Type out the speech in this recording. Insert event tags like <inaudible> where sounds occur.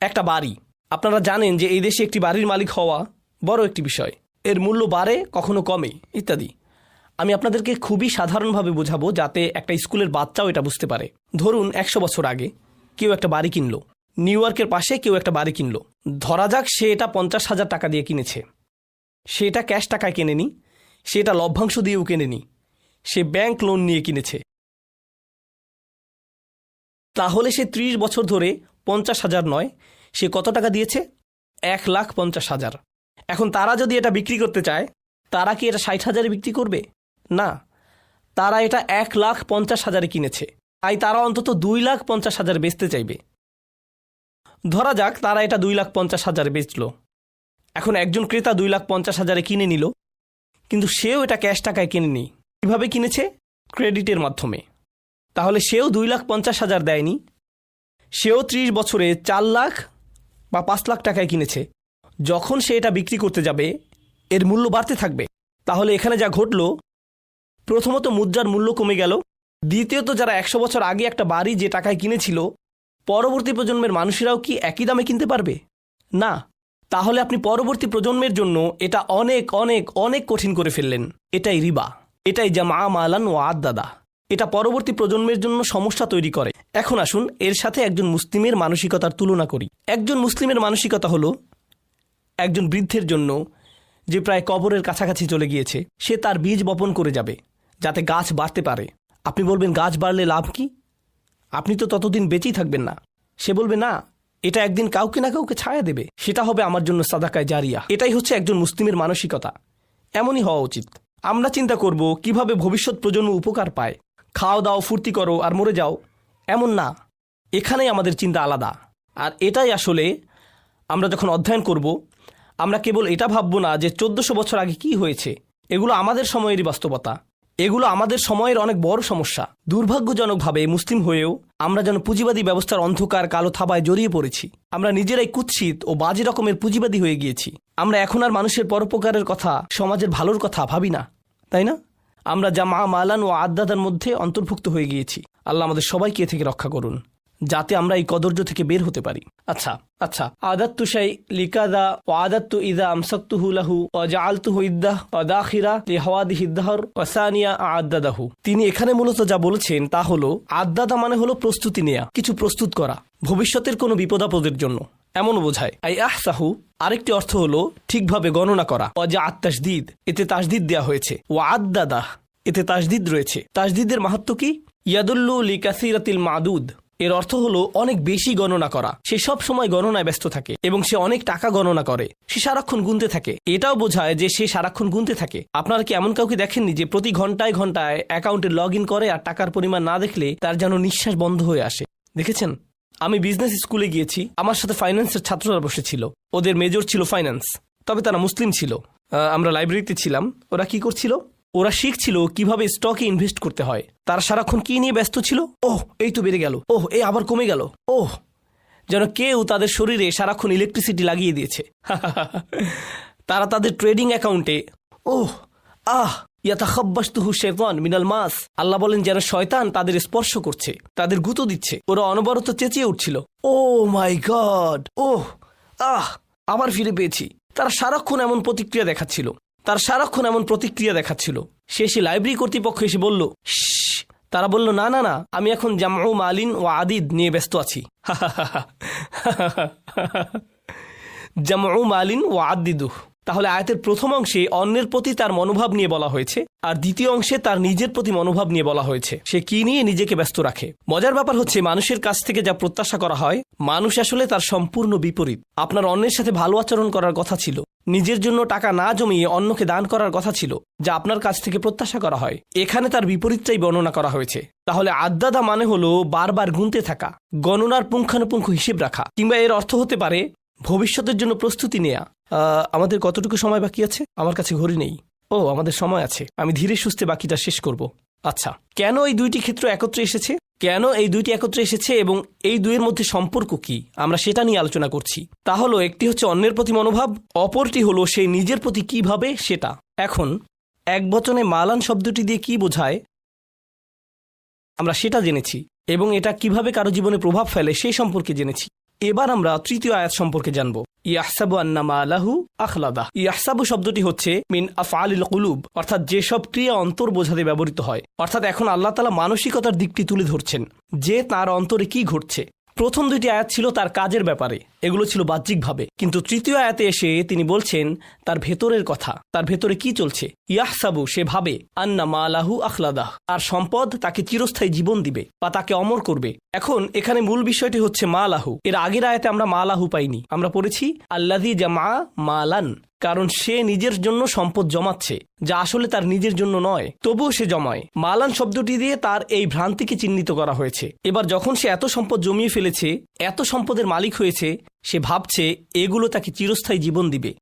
একটা বাড়ি। আপনারা জানেন যে এই দেশে একটি বাড়ির মালিক হওয়া বড় একটি বিষয়। এর মূল্য বাড়ে, কখনো কমে, ইত্যাদি। আমি আপনাদেরকে খুবই সাধারণভাবে বোঝাবো যাতে একটা স্কুলের বাচ্চাও এটা বুঝতে পারে। ধরুন, একশো বছর আগে কেউ একটা বাড়ি কিনলো। নিউ ইয়র্কের পাশে কেউ একটা বাড়ি কিনলো। ধরা যাক সে এটা পঞ্চাশ হাজার টাকা দিয়ে কিনেছে। সে এটা ক্যাশ টাকায় কেনেনি। সে এটা লভ্যাংশ দিয়েও কেনেনি। সে ব্যাংক লোন নিয়ে কিনেছে। তাহলে সে ত্রিশ বছর ধরে পঞ্চাশ হাজার নয়। সে কত টাকা দিয়েছে? এক লাখ পঞ্চাশ হাজার। এখন তারা যদি এটা বিক্রি করতে চায়, তারা কি এটা ষাট হাজারে বিক্রি করবে? না। তারা এটা এক লাখ পঞ্চাশ হাজারে কিনেছে। তাই তারা অন্তত দুই লাখ পঞ্চাশ হাজার বেচতে চাইবে। ধরা যাক তারা এটা দুই লাখ পঞ্চাশ হাজারে বেচল। এখন একজন ক্রেতা দুই লাখ পঞ্চাশ হাজারে কিনে নিল, কিন্তু সেও এটা ক্যাশ টাকায় কিনেনি। কীভাবে কিনেছে? ক্রেডিটের মাধ্যমে। তাহলে সেও দুই লাখ পঞ্চাশ হাজার দেয়নি সেও ত্রিশ বছরে চার লাখ বা পাঁচ লাখ টাকায় কিনেছে। যখন সে এটা বিক্রি করতে যাবে, এর মূল্য বাড়তে থাকবে। তাহলে এখানে যা ঘটল, প্রথমত মুদ্রার মূল্য কমে গেল। দ্বিতীয়ত, যারা একশো বছর আগে একটা বাড়ি যে টাকায় কিনেছিল, পরবর্তী প্রজন্মের মানুষেরাও কি একই দামে কিনতে পারবে? না। তাহলে আপনি পরবর্তী প্রজন্মের জন্য এটা অনেক অনেক অনেক কঠিন করে ফেললেন। এটাই রিবা। এটাই যা মা মালান ও আদাদা এটা পরবর্তী প্রজন্মের জন্য সমস্যা তৈরি করে। এখন আসুন এর সাথে একজন মুসলিমের মানসিকতার তুলনা করি। একজন মুসলিমের মানসিকতা হলো একজন বৃদ্ধের জন্য যে প্রায় কবরের কাছাকাছি চলে গিয়েছে, সে তার বীজ বপন করে যাবে, যাতে গাছ বাড়তে পারে। আপনি বলবেন, গাছ বাড়লে লাভ কি? আপনি তো ততদিন বেঁচেই থাকবেন না। সে বলবে, না, এটা একদিন কাউকে না কাউকে ছায়া দেবে। সেটা হবে আমার জন্য সাদাকায় জারিয়া। এটাই হচ্ছে একজন মুসলিমের মানসিকতা। এমনই হওয়া উচিত। আমরা চিন্তা করব কীভাবে ভবিষ্যৎ প্রজন্ম উপকার পায়। খাও দাও, ফুর্তি করো আর মরে যাও, এমন না। এখানেই আমাদের চিন্তা আলাদা। আর এটাই আসলে আমরা যখন অধ্যয়ন করব, আমরা কেবল এটা ভাববো না যে চোদ্দশো বছর আগে কি হয়েছে। এগুলো আমাদের সময়েরই বাস্তবতা। এগুলো আমাদের সময়ের অনেক বড় সমস্যা। দুর্ভাগ্যজনকভাবে মুসলিম হয়েও আমরা যেন পুঁজিবাদী ব্যবস্থার অন্ধকার কালো থাবায় জড়িয়ে পড়েছি। আমরা নিজেরাই কুৎসিত ও বাজে রকমের পুঁজিবাদী হয়ে গিয়েছি। আমরা এখন আর মানুষের পরোপকারের কথা, সমাজের ভালোর কথা ভাবি না। তাই না? আমরা জামা মালান ও আদাদার মধ্যে অন্তর্ভুক্ত হয়ে গিয়েছি। আল্লাহ আমাদের সবাইকে এ থেকে রক্ষা করুন, যাতে আমরা এই কদর্য থেকে বের হতে পারি। আচ্ছা আচ্ছা। আদাত্তু শাই লিকাদা ও আদাত্তু ইদা আমসাক্তুহু লাহু ও জাআলতুহু ইদ্দাহ ও দাখিরা লি হাওয়াদিহি দাহর ও সানিয়া আদাদাহু। তিনি এখানে মূলত যা বলেছেন তা হলো আদাদা মানে হলো প্রস্তুতি নেয়া, কিছু প্রস্তুত করা, ভবিষ্যতের কোনো বিপদাপদের জন্য। এমনও বোঝায়। আই আহসাহু, আরেকটি অর্থ হলো, ঠিকভাবে গণনা করা। অজা আত্মাসদিদ এতে তাসদিদ দেওয়া হয়েছে। ও আদাদাহ এতে তাসদিদ রয়েছে। তাসদিদের মাহাত্ম কি? ইয়াদুল্লু লি কাসিরাতিল মাদুদ, এর অর্থ হলো, অনেক বেশি গণনা করা। সে সব সময় গণনায় ব্যস্ত থাকে, এবং সে অনেক টাকা গণনা করে। সে সারাক্ষণ গুনতে থাকে। এটাও বোঝায় যে সে সারাক্ষণ গুনতে থাকে। আপনারা কি এমন কাউকে দেখেননি যে প্রতি ঘন্টায় ঘন্টায় অ্যাকাউন্টে লগ করে আর টাকার পরিমাণ না দেখলে তার যেন নিঃশ্বাস বন্ধ হয়ে আসে? দেখেছেন? আমি বিজনেস স্কুলে গিয়েছি। আমার সাথে ফাইন্যান্সের ছাত্ররা বসেছিল। ওদের মেজর ছিল ফাইন্যান্স তবে তারা মুসলিম ছিল। আমরা লাইব্রেরিতে ছিলাম। ওরা কি করছিল? ওরা শিখছিল কীভাবে স্টকে ইনভেস্ট করতে হয়। তারা সারাক্ষণ কি নিয়ে ব্যস্ত ছিল? ওহ, এই তো বেড়ে গেল। ওহ এই আবার কমে গেল। ওহ, যেন কেউ তাদের শরীরে সারাক্ষণ ইলেকট্রিসিটি লাগিয়ে দিয়েছে। <laughs> তারা তাদের ট্রেডিং অ্যাকাউন্টে ওহ, আহ মাস। আল্লাহ বলেন, যেন শয়তান তাদের স্পর্শ করছে, তাদের গুঁতো দিচ্ছে। ওরা অনবরত চেঁচিয়ে উঠছিল। ও মাই গড, ওহ, আহ, আবার ফিরে পেয়েছি। তারা সারাক্ষণ এমন প্রতিক্রিয়া দেখাচ্ছিল। তার সারাক্ষণ এমন প্রতিক্রিয়া দেখাচ্ছিল। শেষে লাইব্রেরি কর্তৃপক্ষ এসে বলল তারা বলল, না না না, আমি এখন জামাউ মালিন ও আদিদ নিয়ে ব্যস্ত আছি। <laughs> জামাউ মালিন ও আদিদুহ। তাহলে আয়াতের প্রথম অংশে অন্যের প্রতি তার মনোভাব নিয়ে বলা হয়েছে, আর দ্বিতীয় অংশে তার নিজের প্রতি মনোভাব নিয়ে বলা হয়েছে। সে কি নিয়ে নিজেকে ব্যস্ত রাখে? মজার ব্যাপার হচ্ছে, মানুষের কাছ থেকে যা প্রত্যাশা করা হয়, মানুষ আসলে তার সম্পূর্ণ বিপরীত। আপনার অন্যের সাথে ভালো আচরণ করার কথা ছিল। নিজের জন্য টাকা না জমিয়ে অন্যকে দান করার কথা ছিল, যা আপনার কাছ থেকে প্রত্যাশা করা হয়। এখানে তার বিপরীতটাই বর্ণনা করা হয়েছে। তাহলে আদ্যাদা মানে হলো বারবার গুনতে থাকা, গণনার পুঙ্খানুপুঙ্খ হিসেব রাখা, কিংবা এর অর্থ হতে পারে ভবিষ্যতের জন্য প্রস্তুতি নেয়া। আমাদের কতটুকু সময় বাকি আছে? আমার কাছে ঘড়ি নেই। ও, আমাদের সময় আছে। আমি ধীরে সুস্থে বাকিটা শেষ করব। আচ্ছা কেন এই দুইটি ক্ষেত্র একত্রে এসেছে? কেন এই দুইটি একত্রে এসেছে এবং এই দুইয়ের মধ্যে সম্পর্ক কি? আমরা সেটা নিয়ে আলোচনা করছি। তা হলো, একটি হচ্ছে অন্যের প্রতি মনোভাব, অপরটি হলো সেই নিজের প্রতি কি ভাবে সেটা। এখন, এক বচনে মালান শব্দটি দিয়ে কি বোঝায়? আমরা সেটা জেনেছি এবং এটা কীভাবে কারও জীবনে প্রভাব ফেলে সেই সম্পর্কে জেনেছি। এবার আমরা তৃতীয় আয়াত সম্পর্কে জানব। ইয়াহসাবু আন্নামা আলাহু আখলাদা। ইয়াহসাবু শব্দটি হচ্ছে মিন আফআলিল কুলুব, অর্থাৎ যেসব ক্রিয়া অন্তর বোঝাতে ব্যবহৃত হয়। অর্থাৎ এখন আল্লাহ তালা মানসিকতার দিকটি তুলে ধরছেন, যে তার অন্তরে কি ঘটছে। প্রথম দুইটি আয়াত ছিল তার কাজের ব্যাপারে। এগুলো ছিল বাহ্যিকভাবে। কিন্তু তৃতীয় আয়াতে এসে তিনি বলছেন, তার ভেতরের কথা। তার ভেতরে কি চলছে? ইয়াহসাবু, সে ভাবে, আন্না মালাহু আখলাদাহ। আর সম্পদ তাকে চিরস্থায়ী জীবন দিবে, বা তাকে অমর করবে। এখন এখানে মূল বিষয়টি হচ্ছে মালাহু এর আগের আয়াতে আমরা মালাহু পাইনি। আমরা পড়েছি আল্লাদি জামা মালান। কারণ সে নিজের জন্য সম্পদ জমাচ্ছে, যা আসলে তার নিজের জন্য নয়, তবুও সে জমায়। মালান শব্দটি দিয়ে তার এই ভ্রান্তিকে চিহ্নিত করা হয়েছে। এবার যখন সে এত সম্পদ জমিয়ে ফেলেছে, এত সম্পদের মালিক হয়েছে, সে ভাবছে, এগুলো তাকে চিরস্থায়ী জীবন দিবে।